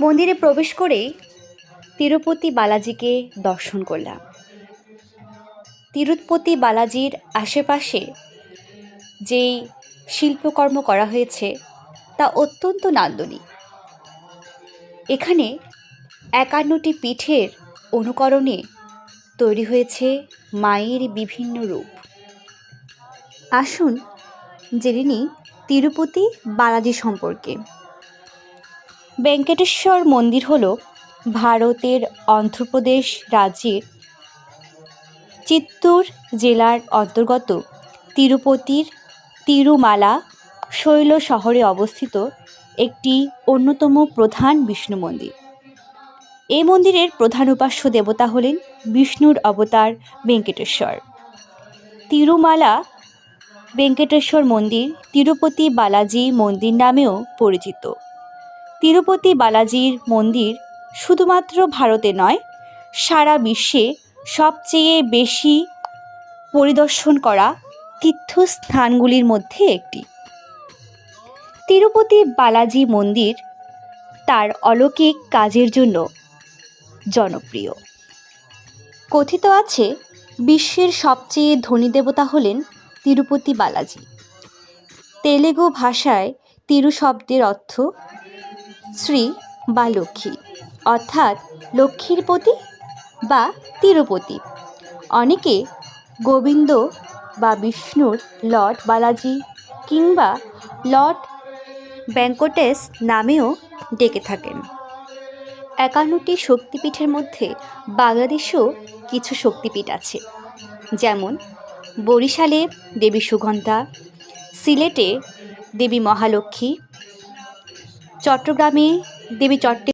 মন্দিরে প্রবেশ করেই তিরুপতি বালাজিকে দর্শন করলাম। তিরুপতি বালাজির আশেপাশে যেই শিল্পকর্ম করা হয়েছে, তা অত্যন্ত নান্দনিক। এখানে একান্নটি পিঠের অনুকরণে তৈরি হয়েছে মায়ের বিভিন্ন রূপ। আসুন জেনে নিই তিরুপতি বালাজি সম্পর্কে। বেঙ্কটেশ্বর মন্দির হল ভারতের অন্ধ্রপ্রদেশ রাজ্যের চিত্তুর জেলার অন্তর্গত তিরুপতির তিরুমালা শৈল শহরে অবস্থিত একটি অন্যতম প্রধান বিষ্ণু মন্দির। এই মন্দিরের প্রধান উপাস্য দেবতা হলেন বিষ্ণুর অবতার বেঙ্কটেশ্বর তিরুমালা বেঙ্কটেশ্বর মন্দির তিরুপতি বালাজি মন্দির নামেও পরিচিত। তিরুপতি বালাজির মন্দির শুধুমাত্র ভারতে নয়, সারা বিশ্বে সবচেয়ে বেশি পরিদর্শন করা তীর্থস্থানগুলির মধ্যে একটি। তিরুপতি বালাজি মন্দির তার অলৌকিক কাজের জন্য জনপ্রিয়। কথিত আছে, বিশ্বের সবচেয়ে ধনী দেবতা হলেন তিরুপতি বালাজি। তেলেগু ভাষায় তিরু শব্দের অর্থ শ্রী বা লক্ষ্মী, অর্থাৎ লক্ষ্মীর পতি বা তিরুপতি। অনেকে গোবিন্দ বা বিষ্ণুর লর্ড বালাজি কিংবা লর্ড ব্যাঙ্কটেস নামেও ডেকে থাকেন। একান্নটি শক্তিপীঠের মধ্যে বাংলাদেশেও কিছু শক্তিপীঠ আছে, যেমন বরিশালে দেবী সুগন্ধা, সিলেটে দেবী মহালক্ষ্মী চট্টগ্রামে দেবী চট্টে